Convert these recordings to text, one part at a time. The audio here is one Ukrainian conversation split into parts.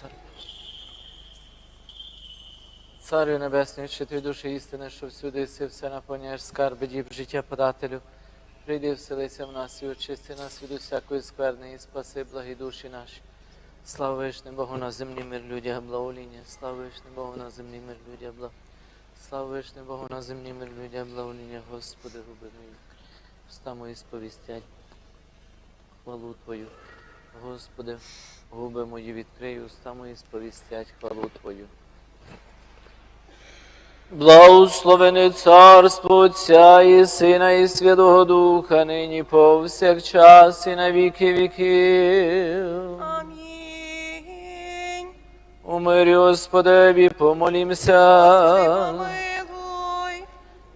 Цар. Царю Небесний, вчитель душі істини, що всюди єси, все наповняєш скарби, діб життя подателю. Прийди, вселися в нас і очисти нас від усякої скверни, і спаси благі душі наші. Слава вишним Богу на землі мир людям благоління. Слава вишним Богу на землі мир людям благ. Слава вишним Богу на землі мир людям благоління. Господи, губи мої. Уста мої сповістять. Хвалу Твою. Господи, губи мої відкрий, уста мої сповістять хвалу Твою. Благословене царство Отця і Сина, і Святого Духа, нині повсякчас і на віки віків. Амінь. У мирі Господеві помолімся.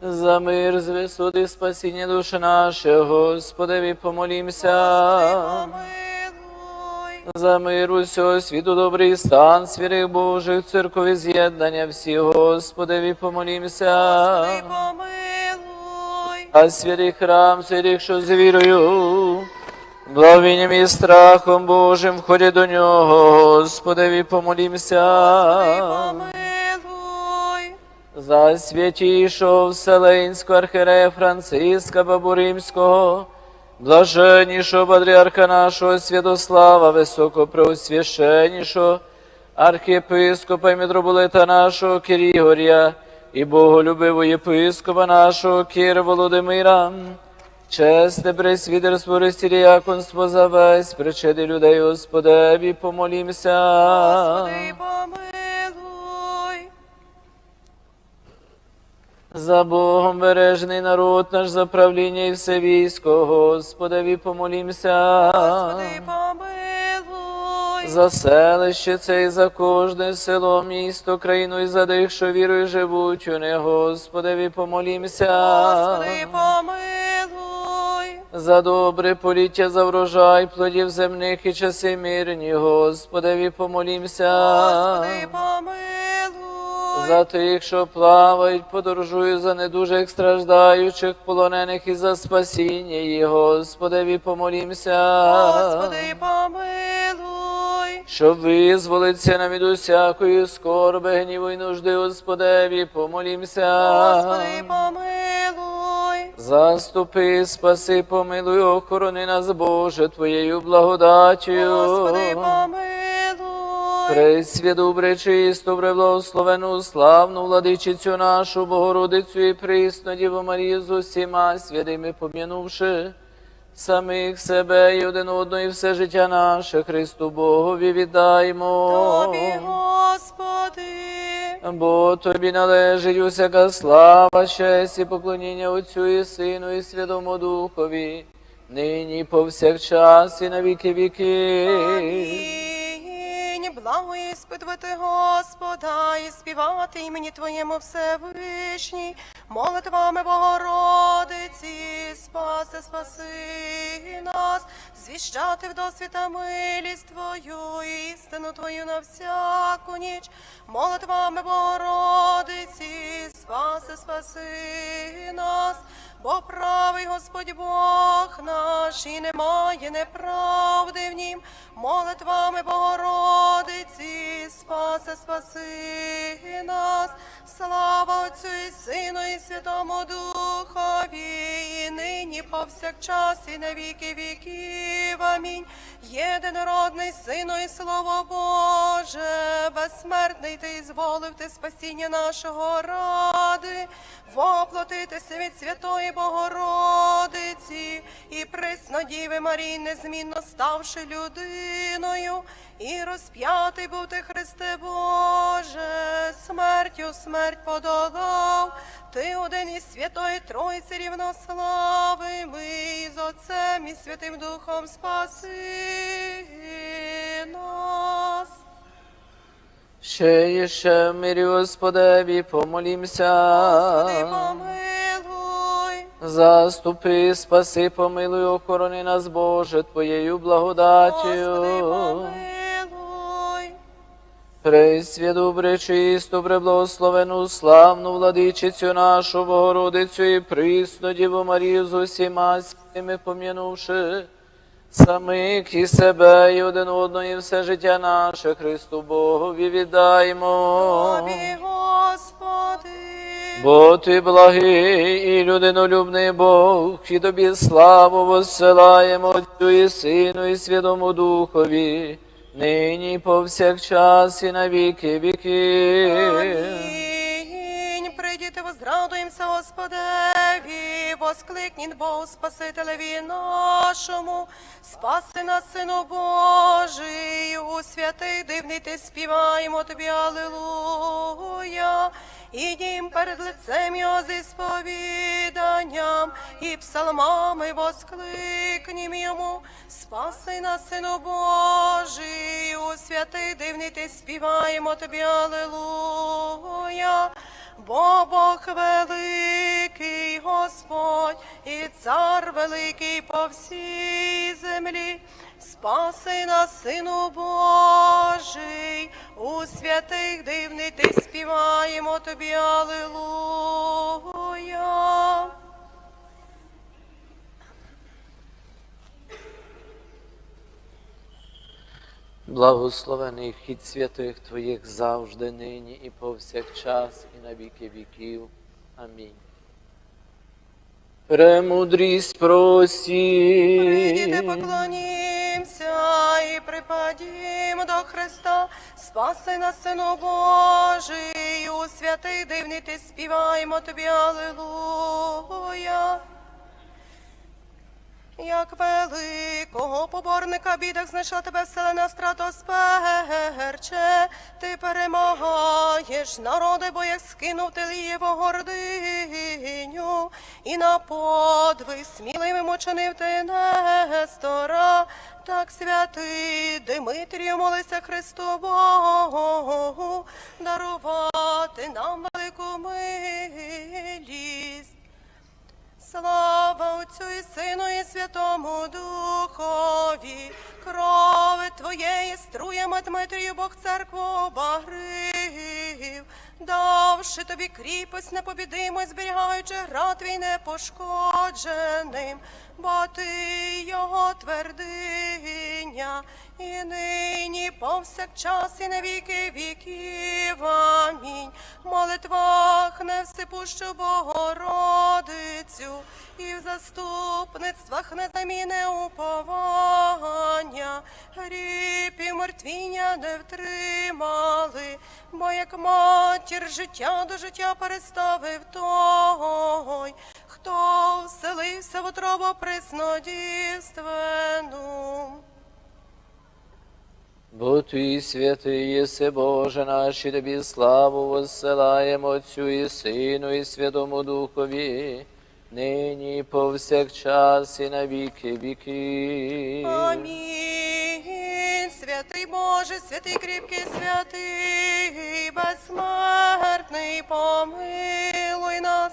За мир з висоти спасіння душі наше, Господеві помолімся. Помилуй. За мир усього світу добрий стан святих Божих, церкові з'єднання всі, помолімся. Господи, помилуй. А святий храм, святих, що з вірою, благовінням і страхом Божим входять до нього, Господеві помолімся. Помилуй. За святішого Вселенського архірея Франциска Бабу Римського, блаженнішого патріарха нашого Святослава, високопреосвященнішого архієпископа і митрополита нашого Кирігоря і боголюбивого єпископа нашого Кир Володимира, чесне пресвітерство Рестіріяконство за весь причеди людей Господеві, помолімся. Господи, помилуй. За Богом бережний народ наш за правління і все військо, Господеві помолімся. Господи, помилуй. За селище це і за кожне село, місто, країну і за тих, що вірою живуть у них, Господеві помолімся. Господи, помилуй. За добре поліття, за врожай, плодів земних і часи мирні, Господеві помолімся. Господи, помилуй. За тих, що плавають, подорожують, за недужих страждаючих, полонених і за спасіння їх, Господеві помолімся. Господи, помилуй. Щоб визволиться нам від усякої скорби, гніву й нужди, Господеві, помолімся. Господи, помилуй. Заступи, спаси, помилуй, охорони нас, Боже, Твоєю благодаттю. Господи, помилуй. Пресвяту, пречисту, преблагословену, славну владичицю нашу, Богородицю і присну Діву Марію з усіма святими пом'янувши самих себе і один одного, і все життя наше Христу Богові віддаймо. Тобі, Господи. Бо тобі належить усяка слава, честь і поклоніння Отцю і Сину, і Святому Духові, нині повсякчас і на віки віки. Амінь. Благо іспитувати Господа і співати імені Твоєму Всевишній, молитвами Богородиці, спаси, спаси нас, звіщати в досвіта милість Твою, істину Твою на всяку ніч, молитвами Богородиці, спаси, спаси нас. Бо правий Господь Бог наш, і немає неправди в нім, молитвами Богородиці, спаси, спаси нас, слава Отцю і Сину, і Святому Духові, і нині повсякчас, і на віки віків. Амінь. Єдинородний Сину і Слово Боже, безсмертний ти зволив ти спасіння нашого ради, воплотитися від Святої Богородиці і присно Діви Марії, незмінно ставши людиною, і розп'ятий був ти, Христе Боже, смертю смерть подолав, ти один із Святої Тройці рівнославимий, з Отцем і Святим Духом спаси нас. Ще є ще мирі Господеві, помолімся. Господи, помилуй. Заступи, спаси, помилуй, охорони нас, Боже, Твоєю благодаттю. Пресвяту, пречисту, преблагословену, славну владичицю нашу, Богородицю і присну Діву Марію з усіма святими пом'янувши, Самих і себе, і один одного, і все життя наше Христу Богові віддаємо. Тобі, Господи. Бо ти благий і людинолюбний Бог, і тобі славу воссилаємо Отцю і Сину, і Святому Духові, нині повсякчас і на віки віків. Амінь. Прийдіте, возрадуємося Господеві, воскликніть Богу Спасителеві нашому, спаси нас, Сину Божий, у святий дивний ти співаємо тобі, Аллилуйя. Ідім перед лицем його зі сповіданням і псалмами воскликнім йому, спаси нас, Сину Божий, у святий дивний ти співаємо тобі, Аллилуйя. Бо Бог великий Господь і цар великий по всій землі. Спаси нас, Сину Божий, у святих дивний ти співаємо тобі, Аллилуйя. Благословений хід святих Твоїх завжди, нині і повсякчас, і на віки віків. Амінь. Премудрість Прийдіте, просі. поклонімся і припадімо до Христа, спаси нас, Сину Божий, у святий дивний ти співаємо тобі, Аллилуйя. Як великого поборника бідах знайшла тебе вселена стратосперче, ти перемагаєш народи, бо як скинув ти лієво гординю, і на подвиг сміливим учинив ти Нестора, так святий Димитрію молися Христу Богу, дарувати нам велику милість. Слава Отцю і Сину і Святому Духові, крови Твоєї струємо, Дмитрію Бог церкву обагрив, давши тобі кріпость непобідимо, зберігаючи град твій непошкодженим, бо ти його твердиня, і нині повсякчас і на віки віків. Амінь. Молитвах не всипущу Богородицю, і в заступництвах незаміне уповання, гріб і мертвіння не втримали, бо як матір життя до життя переставив той, хто вселився в утробу приснодівственну. Бо Твій святий єси, Боже наш, і тобі славу воссилаємо Отцю і Сину, і Святому Духові, нині повсякчас, і на віки віків. Амінь. Святий Боже, святий кріпкий, святий, безсмертний, помилуй нас.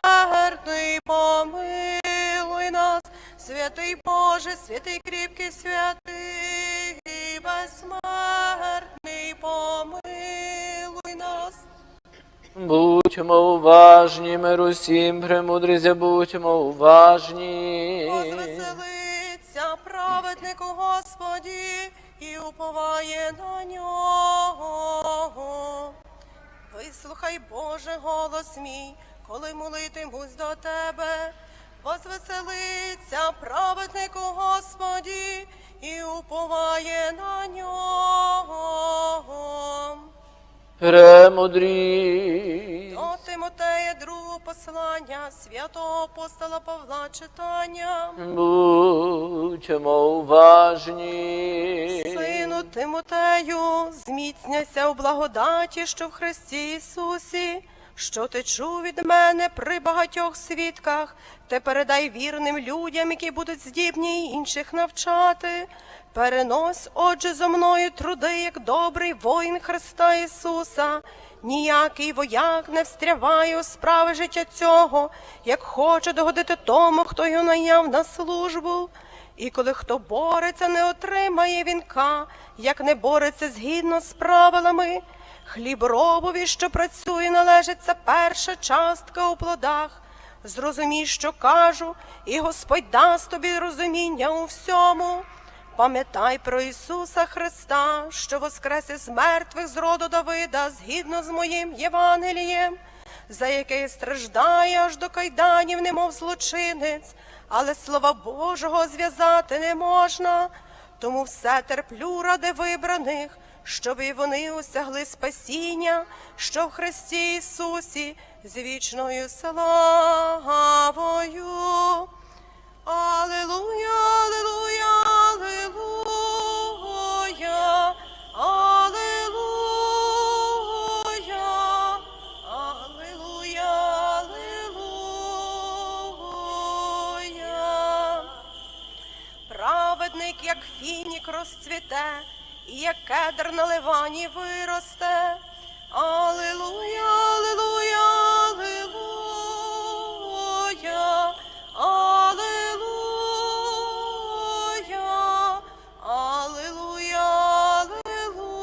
помилуй нас. Святий Боже, святий кріпкий, святий, безсмертний, помилуй нас. Будьмо уважні, мир усім, премудрість, будьмо уважні. Возвеселиться праведнику Господі і уповає на нього. Вислухай, Боже, голос мій, коли молитимусь до тебе. Возвеселиться праведнику Господі і уповає на нього. Премудрість. До Тимотея, другого послання, святого апостола Павла читання. Будьмо уважні. Сину Тимотею, зміцняйся у благодаті, що в Христі Ісусі. Що ти чув від мене при багатьох свідках, те передай вірним людям, які будуть здібні інших навчати. Перенось, отже, зо мною труди, як добрий воїн Христа Ісуса. Ніякий вояк не встряває у справи життя цього, як хоче догодити тому, хто його найняв на службу. І коли хто бореться, не отримає вінка, як не бореться згідно з правилами. Хліборобові, що працює, належиться перша частка у плодах. Зрозумій, що кажу, і Господь дасть тобі розуміння у всьому. Пам'ятай про Ісуса Христа, що воскрес із мертвих з роду Давида, згідно з моїм Євангелієм, за яке страждає аж до кайданів, немов злочинець, але слова Божого зв'язати не можна. Тому все терплю ради вибраних, щоб і вони осягли спасіння, що в Христі Ісусі з вічною славою. Аллилуйя, аллилуйя, аллилуйя, аллилуйя, аллилуйя, аллилуйя. Праведник, як фінік розцвіте, як кедр на ливані виросте. Аллилуйя, аллилуйя, аллилуйя, аллилуйя, аллилуйя, аллилуйя.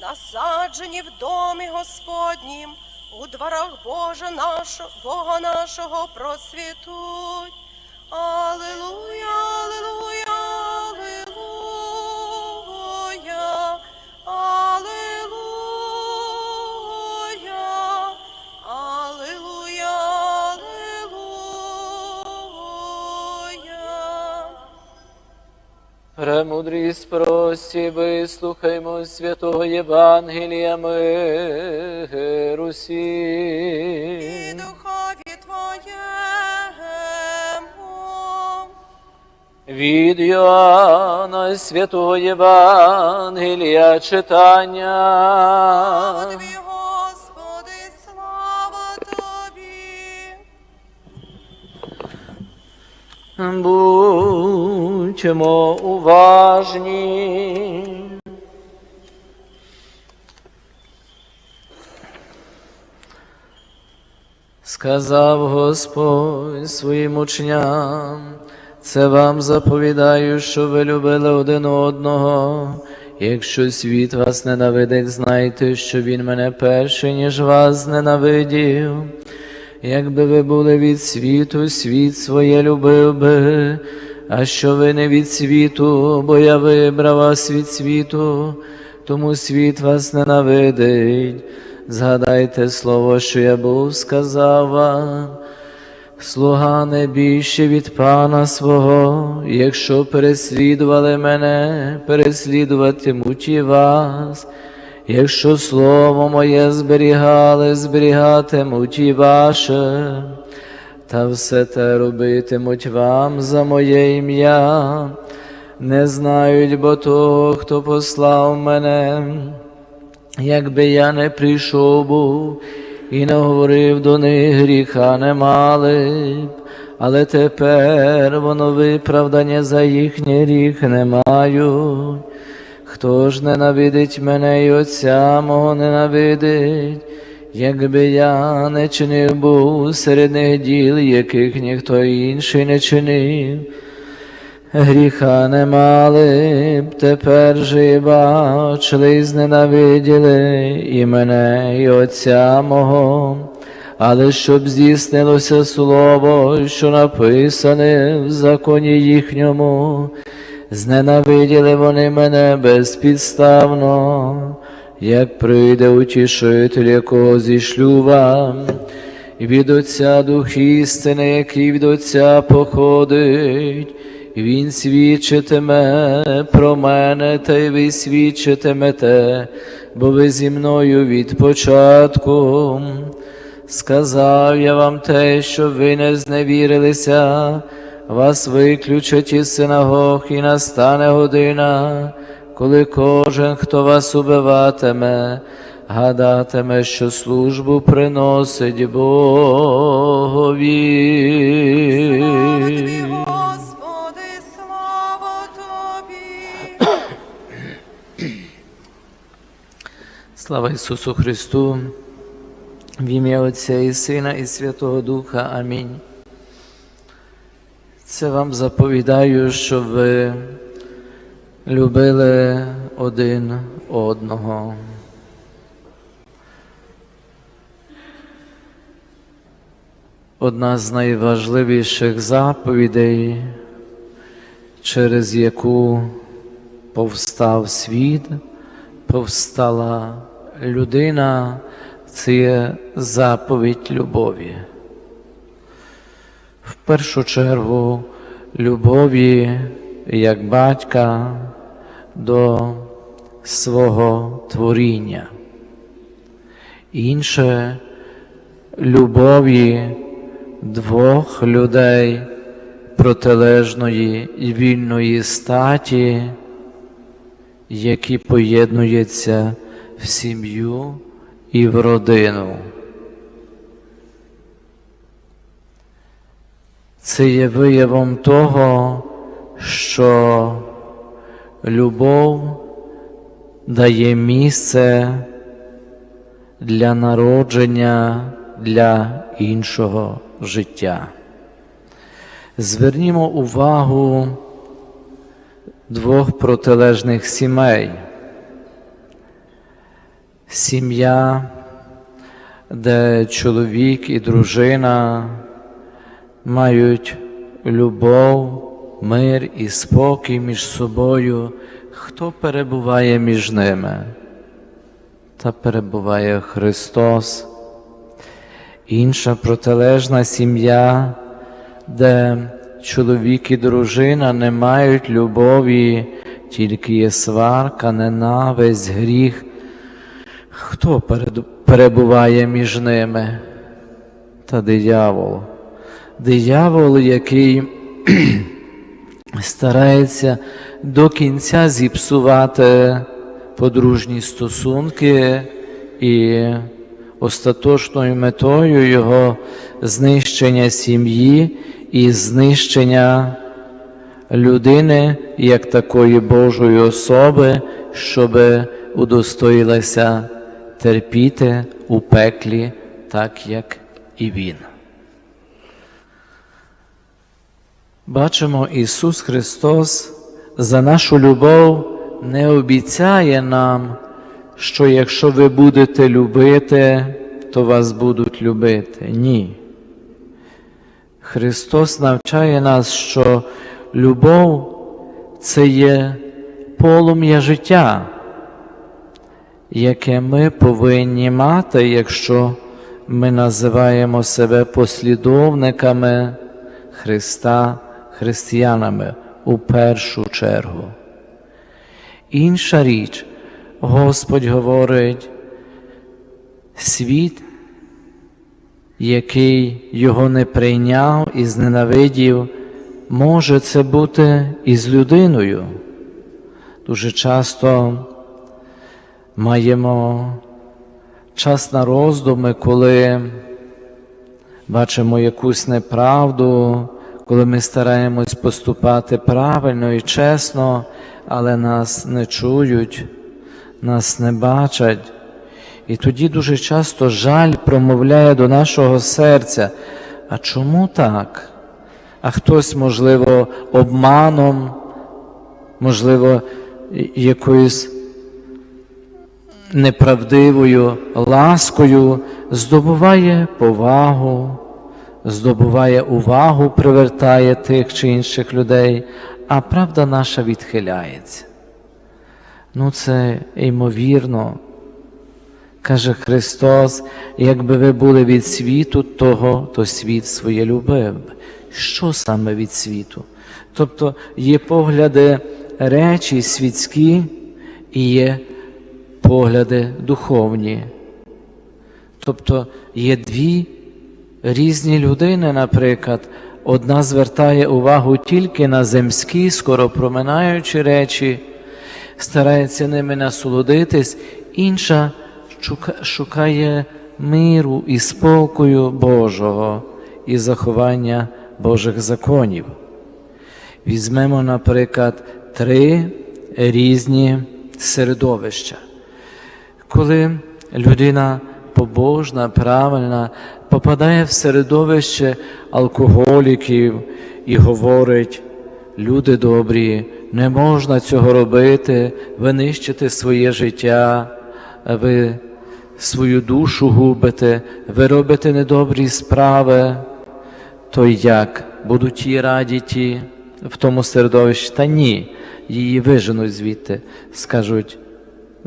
Насаджені в домі Господнім, у дворах Божа нашого, Бога нашого просвітуть. Аллилуйя, Премудрість прості, вислухаймо святого Євангелія миру І духові Твоєму. Від Йоанна святого Євангелія читання. Слава тобі, Господи, слава тобі. Будьмо уважні. Сказав Господь своїм учням, це вам заповідаю, що ви любили один одного. Якщо світ вас ненавидить, знайте, що він мене перший, ніж вас ненавидів. Якби ви були від світу, світ своє любив би, а що ви не від світу, бо я вибрав вас від світу, тому світ вас ненавидить. Згадайте слово, що я був сказав вам. Слуга не більше від пана свого, якщо переслідували мене, переслідуватимуть і вас. Якщо слово моє зберігали, зберігатимуть і ваше, та все те робитимуть вам за моє ім'я, не знають бо того, хто послав мене, якби я не прийшов був і не говорив до них, гріха не мали б, але тепер воно виправдання за їхній гріх не мають. Хто ж ненавидить мене і Отця мого ненавидить, якби я не чинив був серед них діл, яких ніхто інший не чинив. Гріха не мали б, тепер же бачили, і зненавиділи і мене, і Отця мого, але щоб здійснилося слово, що написане в законі їхньому, зненавиділи вони мене безпідставно, як прийде утішитель, якого зішлю вам, і від Отця Дух істини, який від Отця походить, і Він свідчитиме про мене, та й ви свідчитимете, бо ви зі мною від початку. Сказав я вам те, що ви не зневірилися, вас виключать із синагог, і настане година, коли кожен, хто вас убиватиме, гадатиме, що службу приносить Богові. Слава тобі, Господи, слава тобі. Слава Ісусу Христу, в ім'я Отця і Сина, і Святого Духа. Амінь. Це вам заповідаю, щоб ви любили один одного. Одна з найважливіших заповідей, через яку повстав світ, повстала людина, це є заповідь любові. В першу чергу любові як батька до свого творіння. Інше любові двох людей протилежної і вільної статі, які поєднуються в сім'ю і в родину. Це є виявом того, що любов дає місце для народження для іншого життя. Звернімо увагу двох протилежних сімей. Сім'я, де чоловік і дружина мають любов, мир і спокій між собою, хто перебуває між ними? Та перебуває Христос. Інша протилежна сім'я, де чоловік і дружина не мають любові, тільки є сварка, ненависть, гріх. Хто перебуває між ними? Та диявол. Диявол, який старається до кінця зіпсувати подружні стосунки і остаточною метою його знищення сім'ї і знищення людини як такої Божої особи, щоб удостоїлася терпіти у пеклі, так як і Він. Бачимо, Ісус Христос за нашу любов не обіцяє нам, що якщо ви будете любити, то вас будуть любити. Ні. Христос навчає нас, що любов це є полум'я життя, яке ми повинні мати, якщо ми називаємо себе послідовниками Христа, християнами у першу чергу. Інша річ, Господь говорить, світ, який його не прийняв і зненавидів, може це бути і з людиною. Дуже часто маємо час на роздуми, коли бачимо якусь неправду, коли ми стараємось поступати правильно і чесно, але нас не чують, нас не бачать. І тоді дуже часто жаль промовляє до нашого серця. А чому так? А хтось, можливо, обманом, можливо, якоюсь неправдивою ласкою здобуває повагу, здобуває увагу, привертає тих чи інших людей, а правда наша відхиляється. Ну, це ймовірно. Каже Христос, якби ви були від світу того, то світ своє любив. Що саме від світу? Тобто є погляди речі світські і є погляди духовні. Тобто є дві різні людини, наприклад, одна звертає увагу тільки на земські, скоро проминаючі речі, старається ними насолодитись, інша шукає миру і спокою Божого і заховання Божих законів. Візьмемо, наприклад, три різні середовища. Коли людина побожна, правильна, попадає в середовище алкоголіків і говорить, люди добрі, не можна цього робити, ви нищите своє життя, ви свою душу губите, ви робите недобрі справи, то як будуть її раді ті в тому середовищі? Та ні, її виженуть звідти, скажуть,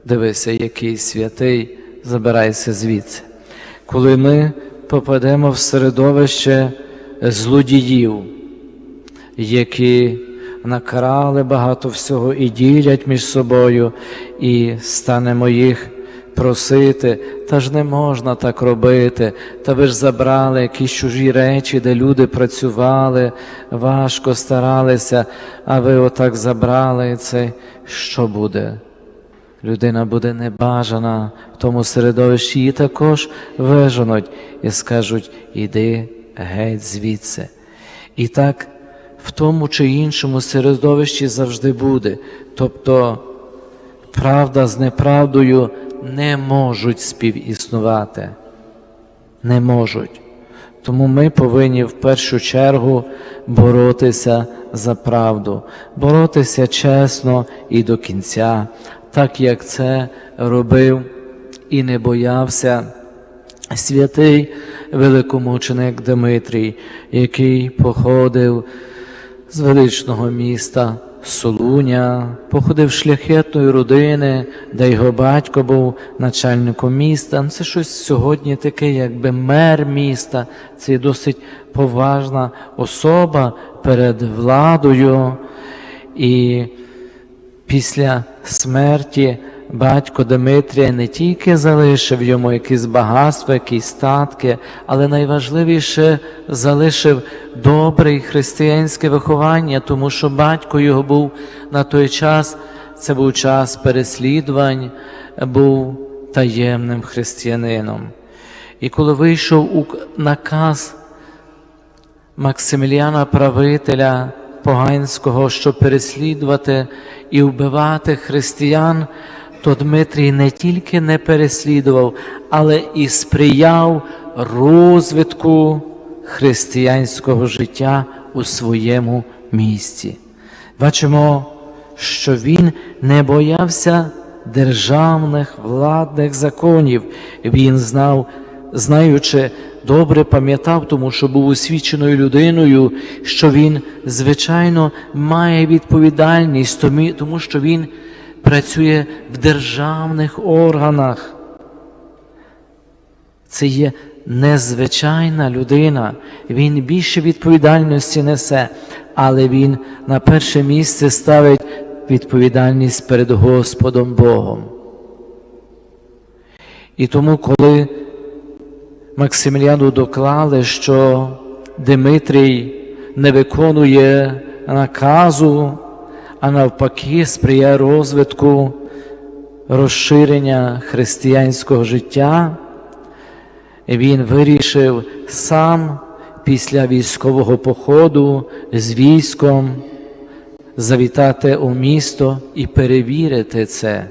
дивися, який святий, забирайся звідси. Коли ми попадемо в середовище злодіїв, які накрали багато всього і ділять між собою, і станемо їх просити, та ж не можна так робити, та ви ж забрали якісь чужі речі, де люди працювали, важко старалися, а ви отак забрали це. Що буде? Людина буде небажана в тому середовищі, її також виженуть і скажуть, іди геть звідси. І так в тому чи іншому середовищі завжди буде. Тобто правда з неправдою не можуть співіснувати. Не можуть. Тому ми повинні в першу чергу боротися за правду, боротися чесно і до кінця, так як це робив і не боявся святий великомученик Дмитрій, який походив з величного міста Солуня, походив шляхетної родини, де його батько був начальником міста. Ну, Це щось сьогодні таке, якби мер міста. Це досить поважна особа перед владою. І після смерті батько Дмитрія не тільки залишив йому якісь багатства, якісь статки, але найважливіше залишив добре християнське виховання, тому що батько його був на той час, це був час переслідувань, був таємним християнином. І коли вийшов наказ Максиміліана правителя Поганського, щоб переслідувати і вбивати християн, то Дмитрій не тільки не переслідував, але і сприяв розвитку християнського життя у своєму місті. Бачимо, що він не боявся державних владних законів. Він знав, знаючи, добре пам'ятав, тому що був освіченою людиною, що він, звичайно, має відповідальність, тому- що він працює в державних органах. Це є незвичайна людина, він більше відповідальності несе, але він на перше місце ставить відповідальність перед Господом Богом. І тому, коли Максиміліану доклали, що Димитрій не виконує наказу, а навпаки сприяє розвитку розширення християнського життя, він вирішив сам після військового походу з військом завітати у місто і перевірити це.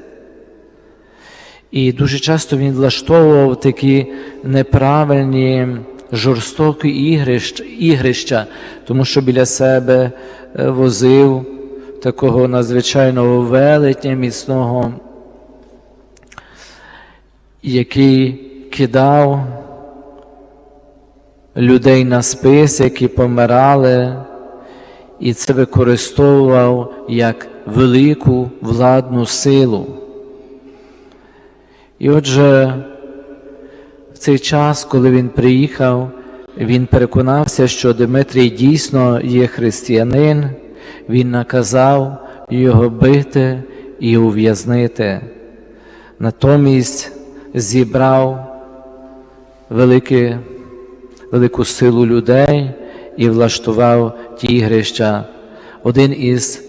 І дуже часто він влаштовував такі неправильні жорстокі ігрищ, ігрища, тому що біля себе е, возив такого надзвичайного велетня міцного, який кидав людей на спис, які помирали, і це використовував як велику владну силу. І отже, в цей час, коли він приїхав, він переконався, що Дмитрій дійсно є християнин, він наказав його бити і ув'язнити. Натомість зібрав велике, велику силу людей і влаштував ті ігрища. Один із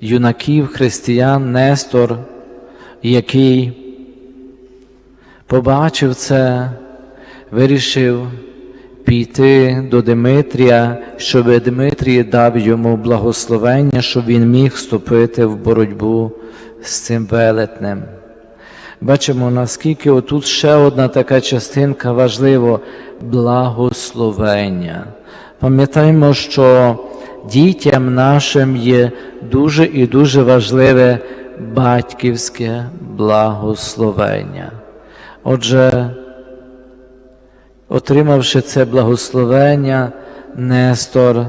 юнаків, християн Нестор, який побачив це, вирішив піти до Димитрія, щоб Димитрій дав йому благословення, щоб він міг вступити в боротьбу з цим велетнем. Бачимо, наскільки отут ще одна така частинка важлива благословення. Пам'ятаємо, що дітям нашим є дуже і дуже важливе батьківське благословення. Отже, отримавши це благословення, Нестор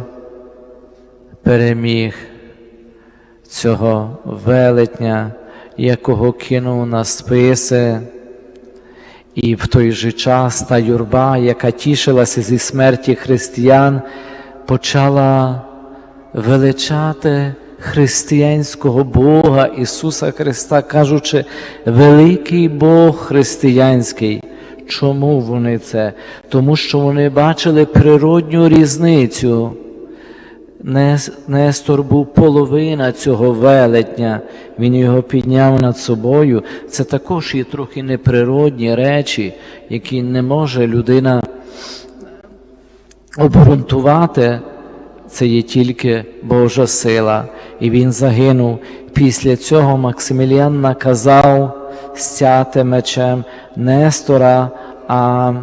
переміг цього велетня, якого кинув на списи. І в той же час та юрба, яка тішилася зі смерті християн, почала величати християнського Бога Ісуса Христа, кажучи, великий Бог християнський. Чому вони це? Тому що вони бачили природню різницю. Нес- Нестор був половина цього велетня, він його підняв над собою. Це також є трохи неприродні речі, які не може людина обґрунтувати. Це є тільки Божа сила. І він загинув. Після цього Максиміліан наказав стяти мечем Нестора, а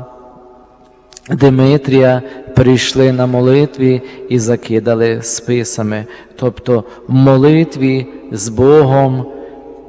Димитрія прийшли на молитві і закидали списами. Тобто в молитві з Богом